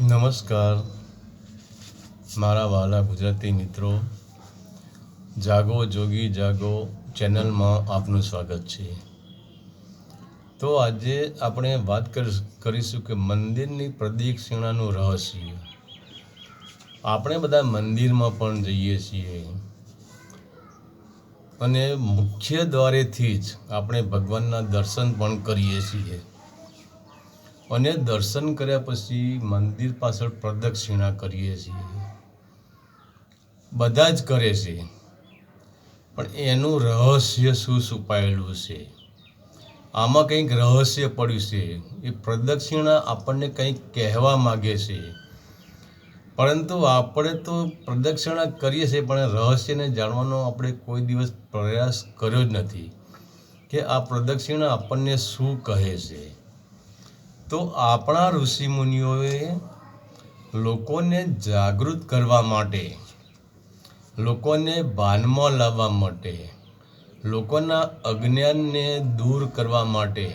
નમસ્કાર. મારા વાલા ગુજરાતી મિત્રો, જાગો જોગી જાગો ચેનલમાં આપનું સ્વાગત છે. તો આજે આપણે વાત કરીશ- કે મંદિરની પ્રદક્ષિણાનું રહસ્ય. આપણે બધા મંદિરમાં પણ જઈએ છીએ. અને મુખ્ય દ્વારેથી જ આપણે ભગવાનના દર્શન પણ કરીએ છીએ. અને દર્શન કર્યા પછી મંદિર પાછળ પ્રદક્ષિણા કરીએ છીએ. બધા જ કરે છે. પણ એનું રહસ્ય શું છુપાયેલું છે? આમાં કંઈક રહસ્ય પડ્યું છે. એ પ્રદક્ષિણા આપણને કંઈક કહેવા માગે છે. પરંતુ આપણે તો પ્રદક્ષિણા કરીએ છીએ, પણ રહસ્યને જાણવાનો આપણે કોઈ દિવસ પ્રયાસ કર્યો જ નથી કે આ પ્રદક્ષિણા આપણને શું કહે છે. તો આપણા ઋષિમુનિઓએ લોકોને જાગૃત કરવા માટે, લોકોને ભાનમાં લાવવા માટે, લોકોના અજ્ઞાનને દૂર કરવા માટે,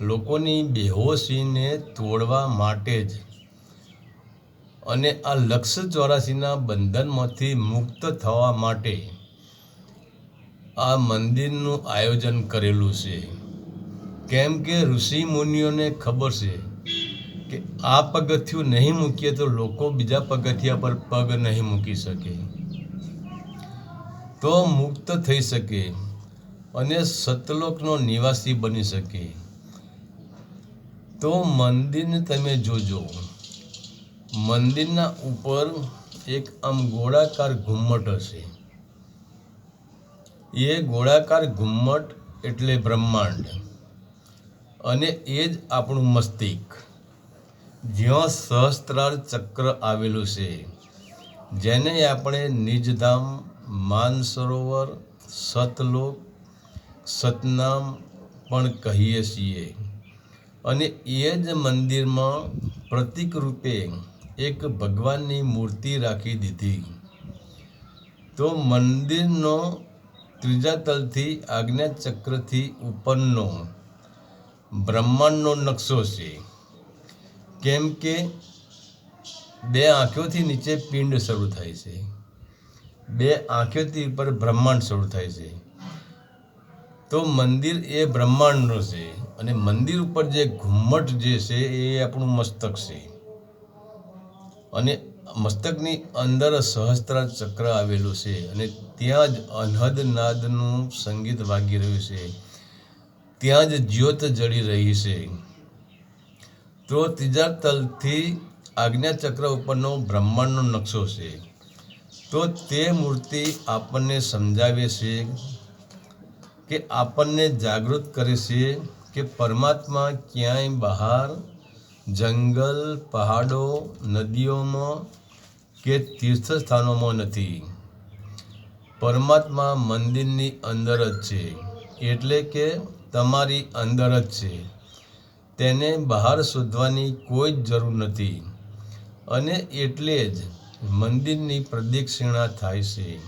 લોકોની બેહોશીને તોડવા માટે જ અને આ લક્ષ ચોરાસીના બંધનમાંથી મુક્ત થવા માટે આ મંદિરનું આયોજન કરેલું છે. કેમ કે ઋષિ મુનિઓને ખબર છે કે આ પગથિયું નહીં મૂકીએ તો લોકો બીજા પગથિયા પર પગ નહીં મૂકી શકે. તો મુક્ત થઈ શકે અને સતલોકનો નિવાસી બની શકે. તો મંદિરને તમે જોજો. મંદિરના ઉપર એક આમ ગોળાકાર ઘુમ્મટ હશે. એ ગોળાકાર ઘુમ્મટ એટલે બ્રહ્માંડ. અને એ જ આપણું મસ્તિષ્ક. જ્યાં સહસ્ત્રાર ચક્ર આવેલું છે, જેને આપણે નિજધામ, માનસરોવર, સતલોક, સતનામ પણ કહીએ છીએ. અને એ જ મંદિરમાં પ્રતિક રૂપે એક ભગવાનની મૂર્તિ રાખી દીધી. તો મંદિરનો ત્રીજા તલથી આજ્ઞા ચક્રથી ઉપરનો બ્રહ્માંડનો નકશો છે. કેમ કે બે આંખોથી નીચે પિંડ શરૂ થાય છે. બે આંખોથી ઉપર બ્રહ્માંડ શરૂ થાય છે. તો મંદિર એ બ્રહ્માંડનો છે અને મંદિર ઉપર જે ઘુમ્મટ જે છે એ આપણું મસ્તક છે. અને મસ્તકની અંદર સહસ્ત્રા ચક્ર આવેલું છે અને ત્યાં જ અનહદ નાદનું સંગીત વાગી રહ્યું છે. ત્યાં જ જ્યોત જળી રહી છે. તો ત્રીજા તલથી આજ્ઞાચક્ર ઉપરનો બ્રહ્માંડનો નકશો છે. તો તે મૂર્તિ આપણને સમજાવે છે કે આપણને જાગૃત કરે છે કે પરમાત્મા ક્યાંય બહાર, જંગલ, પહાડો, નદીઓમાં કે તીર્થસ્થાનોમાં નથી. પરમાત્મા મંદિરની અંદર જ છે. એટલે કે તમારી અંદર જ છે. તેને બહાર શોધવાની કોઈ જ જરૂર નથી. અને એટલે જ મંદિરની પ્રદક્ષિણા થાય છે.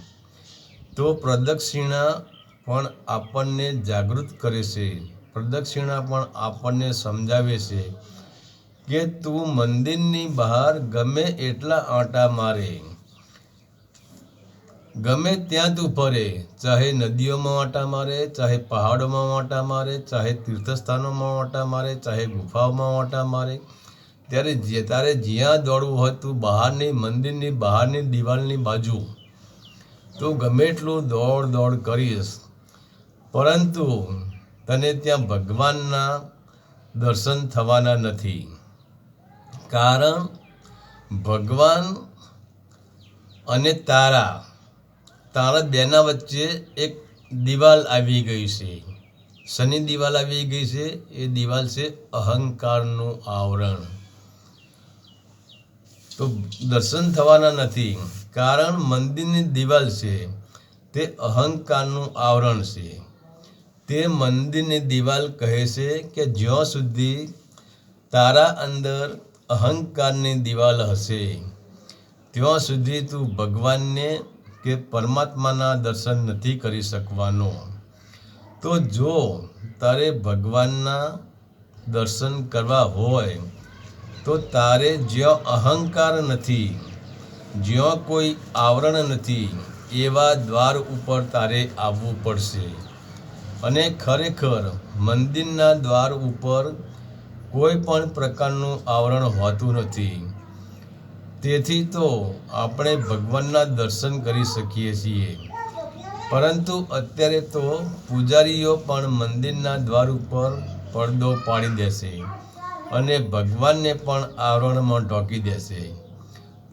તો પ્રદક્ષિણા પણ આપણને જાગૃત કરે છે. પ્રદક્ષિણા પણ આપણને સમજાવે છે કે તું મંદિરની બહાર ગમે એટલા આંટા મારે. ગમે ત્યાં તું ફરે, ચાહે નદીઓમાં વાંટા મારે, ચાહે પહાડોમાં વાંટા મારે, ચાહે તીર્થસ્થાનોમાં વાંટા મારે, ચાહે ગુફાઓમાં વાંટા મારે, ત્યારે જે તારે જ્યાં દોડવું હોય તું બહારની મંદિરની બહારની દિવાલની બાજુ. તું ગમે એટલું દોડ દોડ કરીશ, પરંતુ તને ત્યાં ભગવાનના દર્શન થવાના નથી. કારણ ભગવાન અને તારા તારા બેના વચ્ચે એક દિવાલ આવી ગઈ છે. શનિ દિવાલ આવી ગઈ છે. એ દિવાલ છે અહંકારનું આવરણ. તો દર્શન થવાના નથી. કારણ મંદિરની દિવાલ છે. તે અહંકારનું આવરણ છે. તે મંદિરની દિવાલ કહે છે કે જ્યાં સુધી તારા અંદર અહંકારની દિવાલ હશે, ત્યાં સુધી તું ભગવાનને કે પરમાત્માના દર્શન નથી કરી શકવાનો. તો જો તારે ભગવાનના દર્શન કરવા હોય, તો તારે જ્યાં અહંકાર નથી, જ્યાં કોઈ આવરણ નથી, એવા દ્વાર ઉપર તારે આવવું પડશે. અને ખરેખર મંદિરના દ્વાર ઉપર કોઈ પણ પ્રકારનું આવરણ હોતું નથી. તેથી તો આપણે ભગવાનના દર્શન કરી શકીએ છીએ. પરંતુ અત્યારે તો પૂજારીઓ પણ મંદિરના દ્વાર ઉપર પડદો પાડી દેશે અને ભગવાનને પણ આવરણમાં ઢોકી દેશે.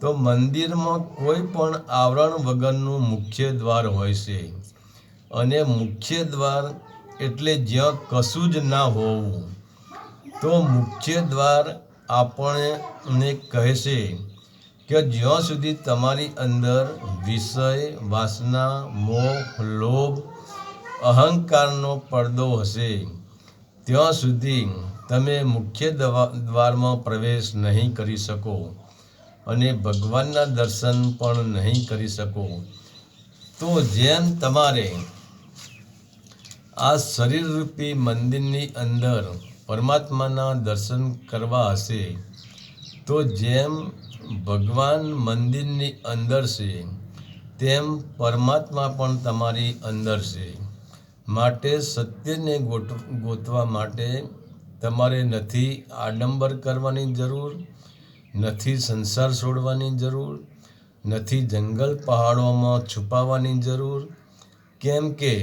તો મંદિરમાં કોઈ પણ આવરણ વગરનું મુખ્ય દ્વાર હોય છે. અને મુખ્ય દ્વાર એટલે જ્યાં કશું જ ના હોવું. તો મુખ્ય દ્વાર આપણને કહે છે કે જ્યાં સુધી તમારી અંદર વિષય, વાસના, મોહ, લોભ, અહંકારનો પડદો હશે, ત્યાં સુધી તમે મુખ્ય દવા- દ્વારમાં પ્રવેશ નહીં કરી શકો અને ભગવાનના દર્શન પણ નહીં કરી શકો. તો જેમ તમારે આ શરીરરૂપી મંદિરની અંદર પરમાત્માના દર્શન કરવા હશે, તો જેમ ભગવાન મંદિરની અંદર છે, તેમ પરમાત્મા પણ તમારી અંદર છે. માટે સત્યને ગોટ ગોતવા માટે તમારે નથી આડંબર કરવાની જરૂર, નથી સંસાર છોડવાની જરૂર, નથી જંગલ પહાડોમાં છુપાવાની જરૂર. કેમ કે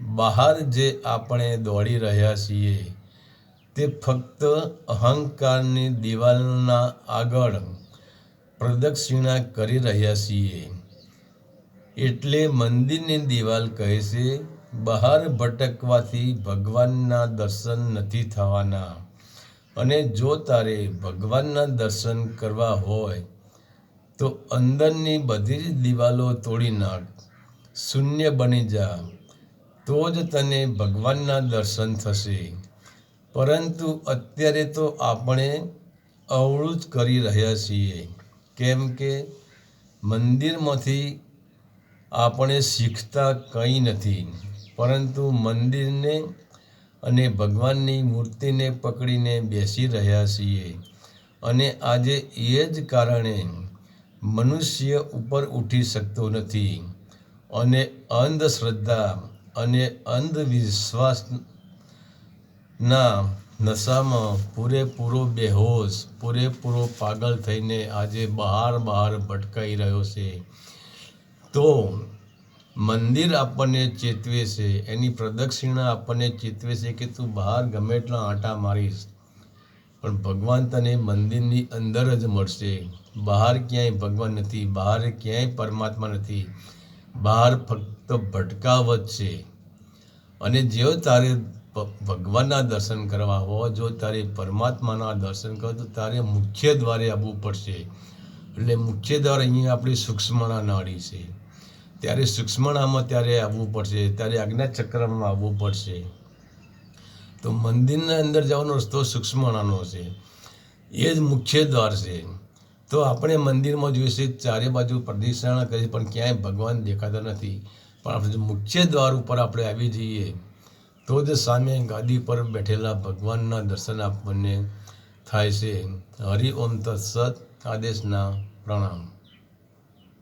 બહાર જે આપણે દોડી રહ્યા છીએ, તે ફક્ત અહંકારની દિવાલના આગળ પ્રદક્ષિણા કરી રહ્યા છીએ. એટલે મંદિરની દિવાલ કહે છે, બહાર ભટકવાથી ભગવાનના દર્શન નથી થવાના. અને જો તારે ભગવાનના દર્શન કરવા હોય, તો અંદરની બધી જ દિવાલો તોડી નાખ. શૂન્ય બની જા. તો જ તને ભગવાનના દર્શન થશે. પરંતુ અત્યારે તો આપણે અવળું જ કરી રહ્યા છીએ. કેમ કે મંદિરમાંથી આપણે શીખતા કંઈ નથી. પરંતુ મંદિરને અને ભગવાનની મૂર્તિને પકડીને બેસી રહ્યા છીએ. અને આજે એ જ કારણે મનુષ્ય ઉપર ઉઠી શકતો નથી. અને અંધશ્રદ્ધા અને અંધવિશ્વાસના નશામાં પૂરેપૂરો બેહોશ, પૂરેપૂરો પાગલ થઈને આજે બહાર બહાર ભટકાઈ રહ્યો છે. તો મંદિર આપણને ચેતવે છે, એની પ્રદક્ષિણા આપણને ચેતવે છે કે તું બહાર ગમે એટલા આંટા મારીશ. પણ ભગવાન તને મંદિરની અંદર જ મળશે. બહાર ક્યાંય ભગવાન નથી, બહાર ક્યાંય પરમાત્મા નથી. બહાર ફક્ત ભટકાવત છે. અને જેઓ તારે ભગવાનના દર્શન કરવા હો, જો તારે પરમાત્માના દર્શન કરો, તો તારે મુખ્ય દ્વારે આવવું પડશે. એટલે મુખ્ય દ્વાર અહીંયા આપણી સૂક્ષ્મણા નાળી છે. ત્યારે સૂક્ષ્મણામાં ત્યારે આવવું પડશે, ત્યારે આજ્ઞાચક્રમાં આવવું પડશે. તો મંદિરના અંદર જવાનો રસ્તો સૂક્ષ્મણાનો છે. એ જ મુખ્ય દ્વાર છે. તો આપણે મંદિરમાં જોઈશે ચારે બાજુ પ્રદક્ષિણા કરી, પણ ક્યાંય ભગવાન દેખાતા નથી. પણ આપણે મુખ્ય દ્વાર ઉપર આપણે આવી જઈએ તો જ સામે ગાદી પર બેઠેલા ભગવાનના દર્શન આપણને થાય છે. હરિ ઓમ તત્સત આદેશના પ્રણામ.